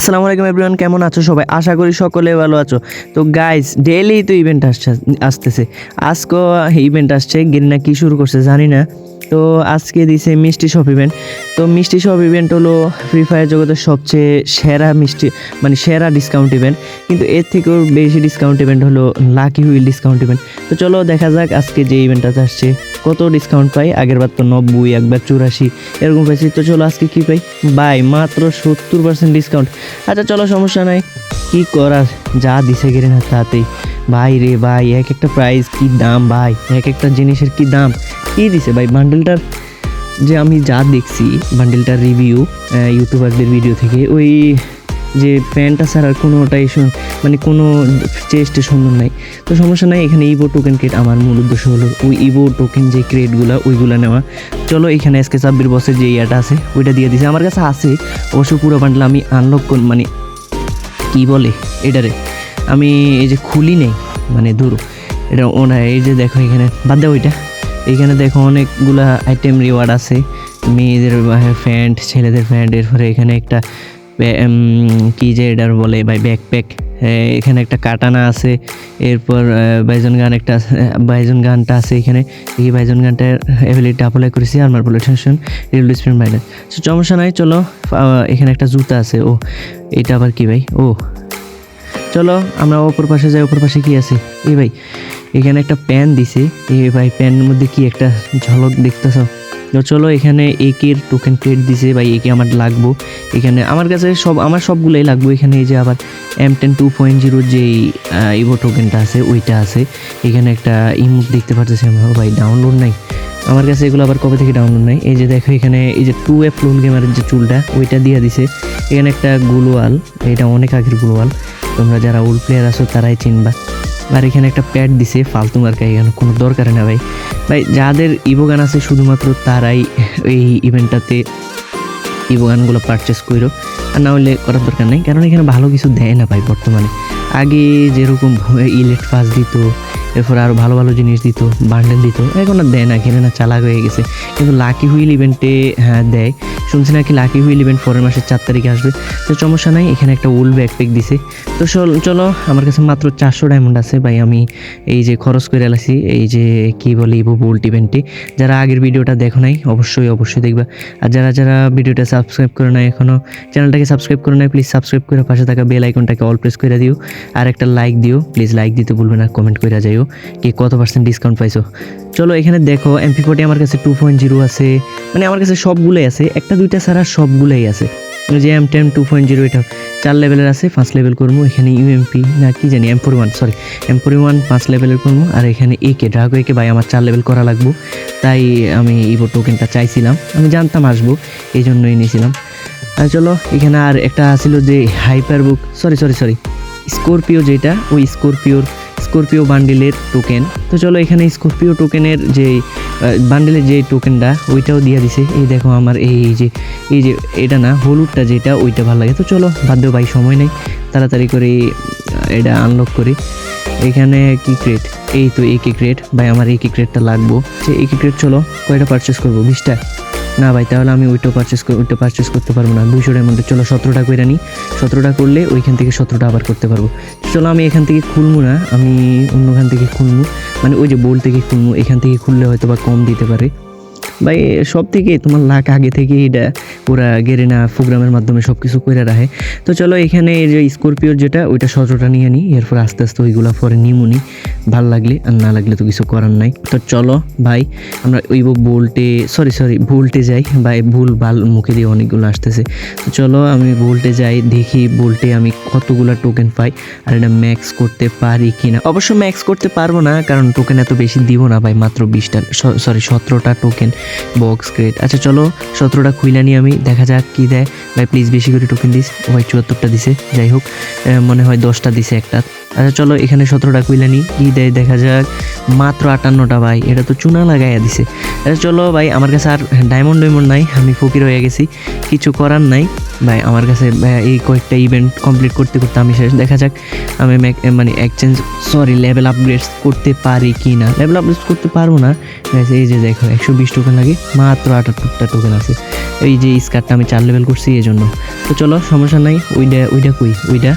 আসসালামু আলাইকুম এভরিওয়ান কেমন আছো সবাই? আশা করি সকলে ভালো আছো। তো গাইস ডেইলি তো ইভেন্ট আসছে, আসতেছে। আজকেও ইভেন্ট আসছে গিরিনা কি শুরু করছে জানি না। তো আজকে দিছে মিষ্টি শপ ইভেন্ট তো মিষ্টি শপ ইভেন্ট হলো ফ্রি ফায়ার জগতের সবচেয়ে সেরা মিষ্টি মানে সেরা ডিসকাউন্ট ইভেন্ট কিন্তু এর থেকেও বেশি ডিসকাউন্ট ইভেন্ট হলো লাকি হুইল ডিসকাউন্ট ইভেন্ট তো চলো দেখা যাক আজকে যে ইভেন্টটা আসছে। কত ডিসকাউন্ট পাই? আগের বার তো নব্বই, একবার চুরাশি, এরকম পাইছি তো চলো আজকে কী পাই? বাই, মাত্র সত্তর পার্সেন্ট ডিসকাউন্ট আচ্ছা চলো, সমস্যা নাই। কী করার? যা দিছে গেলে না তাতেই। ভাই রে ভাই, এক একটা প্রাইস কি দাম ভাই? এক একটা জিনিসের কি দাম? কি দিছে ভাই? বান্ডেলটার যে আমি যা দেখছি বান্ডেলটার রিভিউ ইউটিউবারদের ভিডিও থেকে, ওই যে প্যান্টটা ছাড়া আর কোনোটাই মানে কোনো চেস্টে সুন্দর নাই। তো সমস্যা নাই, এখানে ইভো টোকেন ক্রেড আমার মূল উদ্দেশ্য হলো ওই ইভো টোকেন যে ক্রেডগুলো ওইগুলো নেওয়া। চলো এখানে এসকে ছাব্বিশ বছর যে ইয়াটা আছে, ওইটা দিয়ে দিছে। আমার কাছে আছে, অবশ্য পুরো বান্ডেল আমি আনলক মানে কি বলে এটারে? আমি এই যে খুলি নেই মানে দূর এটা ওনা এই যে দেখো এখানে, বাদ দাও ওইটা। এখানে দেখো অনেকগুলা আইটেম রিওয়ার্ড আছে। মেয়েদের প্যান্ট ছেলেদের প্যান্ট এরপরে এখানে একটা কি যে এটার বলে, ভাই ব্যাকপ্যাক এখানে একটা কাটানা আছে, এরপর বাইজন গান একটা বাইজন গানটা আছে এখানে। এই বাইজন গানটার অ্যাবিলিটি অ্যাপ্লাই করেছি আমার পলিটেনশন রিল বাইডার সো সমস্যা নাই, চলো এখানে একটা জুতা আছে, ও, এটা আবার কি ভাই? ও, চলো, আমরা অপর পাশে যাই অপর পাশে কি আছে? এই ভাই, এখানে একটা প্যান দিছে, এই ভাই, প্যানের মধ্যে কি একটা ঝলক দেখতেছ? তো চলো এখানে একের টোকেন ক্রেড দিছে ভাই একে আমার লাগবো। এখানে আমার কাছে সব, আমার সবগুলোই লাগবো। এখানে এই যে আবার এম টেন টু পয়েন্ট জিরোর যে ইভো টোকেনটা আছে, ওইটা আছে। এখানে একটা ইমুট দেখতে পারতেছি আমরা। ভাই ডাউনলোড নাই। আমার কাছে এগুলো আবার কবে থেকে ডাউনলোড নাই? এই যে দেখো এখানে, এই যে টু এফ লোন গেমারের যে চুলটা, ওইটা দিয়ে দিছে। এখানে একটা গুলোয়াল এটা অনেক আগের গুলোয়াল তোমরা যারা ওল্ড প্লেয়ার আছো তারাই চিনবা। আর এখানে একটা প্যাড দিছে, ফালতু মার্কা এখানে কোনো দরকার না ভাই। ভাই, যাদের ইভো গান আছে, শুধুমাত্র তারাই এই ইভেন্টটাতে ইভো গানগুলো পারচেস করো আর না হলে করার দরকার নেই, কারণ এখানে ভালো কিছু দেয় না ভাই বর্তমানে। আগে যেরকম ইলেট পাস দিত এরপর আরও ভালো ভালো জিনিস দিত বান্ডেল দিত। এখন আর দেয় না কিনে না, চালাক হয়ে গেছে। কিন্তু লাকি হুইল ইভেন্টে হ্যাঁ দেয়। শুনছি নাকি লাকি হুইল ইভেন্ট পরের মাসের চার তারিখে আসবে। তো সমস্যা নাই, এখানে একটা ওল্ড ব্যাকপ্যাক দিছে। তো চল- চলো, আমার কাছে মাত্র চারশো ডায়মন্ড আছে। ভাই, আমি এই যে খরচ করে এলাছি, এই যে কি বলে ইভো বোল্ট ইভেন্টে যারা আগের ভিডিওটা দেখো নাই, অবশ্যই অবশ্যই দেখবা। আর যারা যারা ভিডিওটা সাবস্ক্রাইব করে নাই এখনও চ্যানেলটাকে সাবস্ক্রাইব করে নাই প্লিজ সাবস্ক্রাইব করে পাশে থাকা বেল আইকনটাকে অল প্রেস করে দিও। আর একটা লাইক দিও প্লিজ লাইক দিতে ভুলবে না কমেন্ট করে যাইও। কি কত পার্সেন্ট ডিসকাউন্ট পাইছো? চলো এখানে দেখো এমপি ফোর্টি আমার কাছে টু পয়েন্ট জিরো আছে। মানে আমার কাছে সবগুলোই আছে, একটা, দুইটা ছাড়া সবগুলোই আছে। যে M ten two point zero এটা, চার লেভেলের আছে, পাঁচ লেভেল করব এখানে ইউএমপি না, কি জানি M four one sorry M four one পাঁচ লেভেলের করব আর এখানে একে ড্রাগো একে ভাই, আমার চার লেভেল করা লাগবো। তাই আমি ইভো টোকেনটা চাইছিলাম, আমি জানতাম আসব এই জন্যই নিয়েছিলাম। আর চলো, এখানে আর একটা আছিল যে hyper book sorry sorry sorry Scorpio যেটা, ওই স্করপিওর স্করপিও বান্ডিলের টোকেন তো চলো এখানে স্করপিও টোকেনের যে বান্ডিলের যে টোকেনটা ওইটাও দিয়ে দিছে। এই দেখো আমার এই যে এই যে এটা না, হলুদটা যেটা, ওইটা ভালো লাগে। তো চলো, বাদ ভাই, সময় নেই। তাড়াতাড়ি করে এটা আনলক করি। এখানে কি ক্রেট এই তো একে ক্রেট ভাই, আমার একে ক্রেটটা লাগবো। সে একে ক্রেট চলো, কয়টা পারচেস করব? বিশটা। না ভাই, তাহলে আমি ওইটা পারচেস ওইটা পারচেস করতে পারব না। দুশোটার মধ্যে চলো সতেরোটা করে নিই সতেরোটা করলে ওইখান থেকে সতেরোটা আবার করতে পারব। চলো আমি এখান থেকে খুলবো না, আমি অন্যখান থেকে খুলবো। মানে ওই যে বোল থেকে খুলবো, এখান থেকে খুললে হয়তো বা কম দিতে পারে। ভাই, সব থেকে তোমার লাখ আগে থেকে এটা ওরা গেরেনা প্রোগ্রামের মাধ্যমে সব কিছু করে রাখে। তো চলো এখানে যে স্করপিওর যেটা, ওইটা সতেরোটা নিয়ে নিই এরপর আস্তে আস্তে ওইগুলো পরে নিমুনি ভালো লাগলে আর না লাগলে তো কিছু করার নাই। তো চলো ভাই, আমরা ওই বোল্টে সরি সরি ভুলটে যাই। ভাই, ভুল ভালো মুখে দিয়ে অনেকগুলো আসতেছে। তো চলো আমি ভুলটে যাই, দেখি বোল্টে আমি কতগুলো টোকেন পাই, আর এটা ম্যাক্স করতে পারি কি না অবশ্য ম্যাক্স করতে পারব না, কারণ টোকেন এত বেশি দিব না ভাই, মাত্র বিশটা সরি সতেরোটা টোকেন বক্স গ্রেট আচ্ছা চলো, সতেরোটা খুইলা নিয়ে আমি, দেখা যাক কি দেয়। ভাই প্লিজ বেশি করে টোকেন দিস। ভাই, চুয়াত্তরটা দিছে, যাই হোক। মনে হয় দশটা দিছে একটা। আচ্ছা চলো এখানে সতেরোটা খুইলা নিই কি দেয়, দেখা যাক। মাত্র আটান্নটা ভাই, এটা তো চুনা লাগাইয়া দিছে। আচ্ছা চলো ভাই, আমার কাছে আর ডায়মন্ড ডায়মন্ড নাই, আমি ফকির হয়ে গেছি। কিছু করার নাই। ভাই, আমার কাছে এই কয়েকটা ইভেন্ট কমপ্লিট করতে করতে আমি শেষ। দেখা যাক, আমি মানে এক্সচেঞ্জ সরি লেভেল আপগ্রেড করতে পারি কি না লেভেল আপগ্রেড করতে পারব না। এই যে দেখো, একশো বিশ টোকেন লাগে, মাত্র আটাত্তরটা টোকেন আছে। এই যে স্কার্টটা আমি চার লেভেল করছি এই জন্য তো চলো, সমস্যা নাই ওইটা ওইটা কই? ওইটা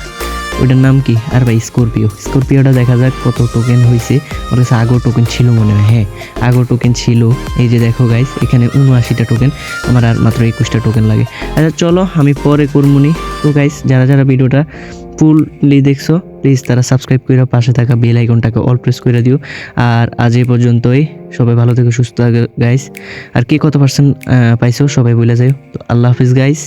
ওইটার নাম কি? আর ভাই স্করপিও স্করপিওটা দেখা যাক কত টোকেন হয়েছে ওর কাছে আগর টোকেন ছিল মনে হয় হ্যাঁ? আগর টোকেন ছিল। এই যে দেখো গাইস এখানে উনআশিটা টোকেন আমার আর মাত্র একুশটা টোকেন লাগে। আচ্ছা চলো, আমি পরে করবনি তো গাইস যারা যারা ভিডিওটা ফুললি দেখছ প্লিজ তারা সাবস্ক্রাইব করে পাশে থাকা বেল আইকনটাকে অল প্রেস করে দিও। আর আজ এই পর্যন্তই। সবাই ভালো থেকে, সুস্থ থাকে গাইস আর কে কত পার্সেন্ট পাইছো, সবাই বলে যাও তো আল্লাহ হাফিজ গাইস